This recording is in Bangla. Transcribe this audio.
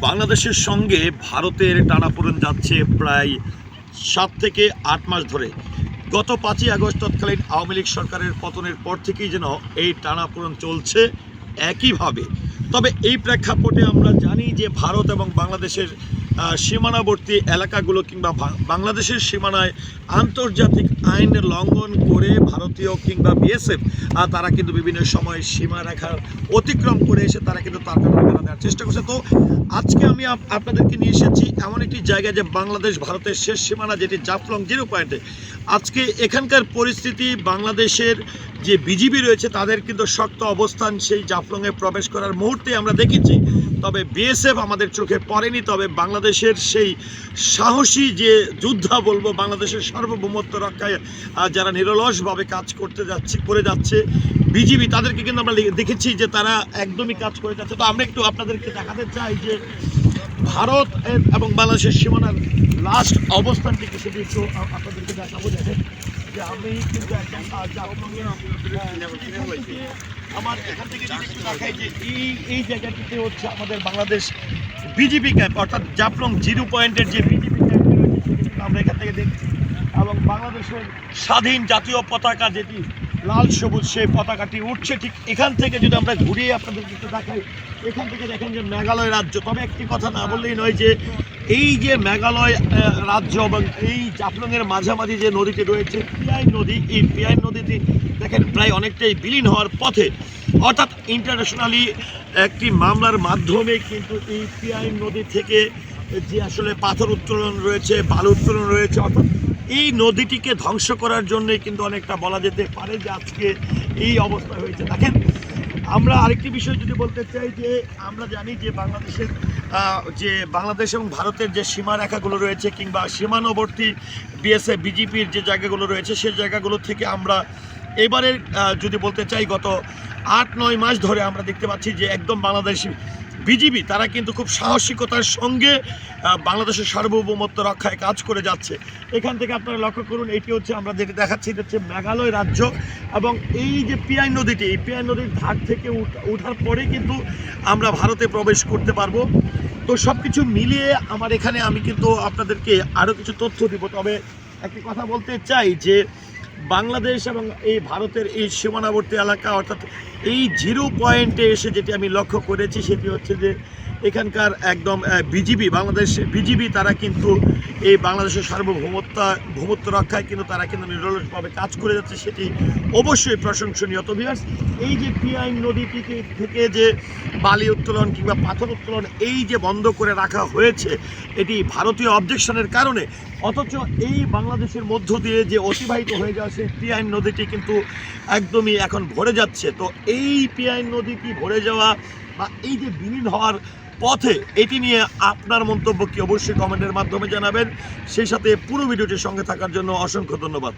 বাংলাদেশের সঙ্গে ভারতের টানাপোড়েন যাচ্ছে প্রায় সাত থেকে আট মাস ধরে। গত পাঁচই আগস্ট তৎকালীন আওয়ামী লীগ সরকারের পতনের পর থেকেই যেন এই টানাপোড়েন চলছে একইভাবে। তবে এই প্রেক্ষাপটে আমরা জানি যে ভারত এবং বাংলাদেশের সীমানাবর্তী এলাকাগুলো কিংবা বাংলাদেশের সীমানায় আন্তর্জাতিক আইনের লঙ্ঘন করে ভারতীয় কিংবা বিএসএফ তারা কিন্তু বিভিন্ন সময় সীমারেখার অতিক্রম করে এসে তারা কিন্তু তার কারণে দেওয়ার চেষ্টা করছে। তো আজকে আমি আপ- আপনাদেরকে নিয়ে এসেছি এমন একটি জায়গায় যে বাংলাদেশ ভারতের শেষ সীমানা, যেটি জাফলং জিরো পয়েন্টে। আজকে এখানকার পরিস্থিতি বাংলাদেশের যে বিজিবি রয়েছে, তাদের কিন্তু শক্ত অবস্থান সেই জাফলংয়ে প্রবেশ করার মুহূর্তে আমরা দেখেছি। তবে বিএসএফ আমাদের চোখে পড়েনি, তবে বাংলাদেশের সেই সাহসী যে যোদ্ধা বলব, বাংলাদেশের সার্বভৌমত্ব রক্ষায় যারা নিরলসভাবে কাজ করতে যাচ্ছে, করে যাচ্ছে, বিজিবি তাদেরকে কিন্তু আমরা দেখেছি যে তারা একদমই কাজ করে যাচ্ছে। তো আমরা একটু আপনাদেরকে দেখাতে চাই যে ভারত এবং বাংলাদেশের সীমানার লাস্ট অবস্থানটি কি সেটি একটু আপনাদেরকে দেখাবো দেখেন। যে আমি কিন্তু আমার এখান থেকে দেখাই যে এই এই জায়গাটিতে হচ্ছে আমাদের বাংলাদেশ বিজিবি ক্যাম্প, অর্থাৎ জাফলং জিরো পয়েন্টের যে বিজিবি ক্যাম্প আমরা এখান থেকে দেখছি। এবং বাংলাদেশের স্বাধীন জাতীয় পতাকা যেটি, লাল সবুজ, সেই পতাকাটি উঠছে ঠিক এখান থেকে যদি আমরা ঘুরিয়ে আপনাদের দেখাই। এখান থেকে দেখেন যে মেঘালয় রাজ্য। তবে একটি কথা না বললেই নয় যে এই যে মেঘালয় রাজ্য এবং এই জাফলংয়ের মাঝামাঝি যে নদীটি রয়েছে পিয়াই নদী, এই পিয়াই নদীটি দেখেন প্রায় অনেকটাই বিলীন হওয়ার পথে। অর্থাৎ ইন্টারন্যাশনালি একটি মামলার মাধ্যমে কিন্তু এই পিয়াই নদী থেকে যে আসলে পাথর উত্তোলন রয়েছে, বালু উত্তোলন রয়েছে, অর্থাৎ এই নদীটিকে ধ্বংস করার জন্যই কিন্তু অনেকটা বলা যেতে পারে যে আজকে এই অবস্থা হয়েছে। দেখেন, আমরা আরেকটি বিষয় যদি বলতে চাই যে আমরা জানি যে বাংলাদেশের যে বাংলাদেশ এবং ভারতের যে সীমারেখাগুলো রয়েছে কিংবা সীমানবর্তী বিএসএফ বিজেপির যে জায়গাগুলো রয়েছে সেই জায়গাগুলো থেকে আমরা এবারের যদি বলতে চাই, গত আট নয় মাস ধরে আমরা দেখতে পাচ্ছি যে একদম বাংলাদেশ বিজিবি, তারা কিন্তু খুব সাহসিকতার সঙ্গে বাংলাদেশের সার্বভৌমত্ব রক্ষায় কাজ করে যাচ্ছে। এখান থেকে আপনারা লক্ষ্য করুন, এটি হচ্ছে আমরা যেটি দেখাচ্ছি, এটা হচ্ছে মেঘালয় রাজ্য এবং এই যে পিয়াই নদীটি, এই পিয়াই নদীর ধার থেকে উঠ- ওঠার পরে কিন্তু আমরা ভারতে প্রবেশ করতে পারব। তো সব কিছু মিলিয়ে আমার এখানে আমি কিন্তু আপনাদেরকে আরও কিছু তথ্য দিব। তবে একটি কথা বলতে চাই যে বাংলাদেশ এবং এই ভারতের এই সীমানাবর্তী এলাকা, অর্থাৎ এই জিরো পয়েন্টে এসে যেটি আমি লক্ষ্য করেছি, সেটি হচ্ছে যে এখানকার একদম বিজিবি, বাংলাদেশ বিজিবি, তারা কিন্তু এই বাংলাদেশের সার্বভৌমত্ব, ভৌমত্ব রক্ষায় কিন্তু তারা কিন্তু নিরলসভাবে কাজ করে যাচ্ছে, সেটি অবশ্যই প্রশংসনীয়। তো ভিউয়ার্স এই যে পিআই নদীটিকে থেকে যে বালি উত্তোলন কিংবা পাথর উত্তোলন এই যে বন্ধ করে রাখা হয়েছে, এটি ভারতীয় অবজেকশনের কারণে, অথচ এই বাংলাদেশের মধ্য দিয়ে যে অতিবাহিত হয়ে যাওয়া সেই পিআই নদীটি কিন্তু একদমই এখন ভরে যাচ্ছে। তো এই পিআই নদীটি ভরে যাওয়া বা এই যে বিলীন হওয়ার পথে এটি নিয়ে আপনার মন্তব্য কি অবশ্যই কমেন্টের মাধ্যমে জানাবেন। সেই সাথে পুরো ভিডিওটির সঙ্গে থাকার জন্য অসংখ্য ধন্যবাদ।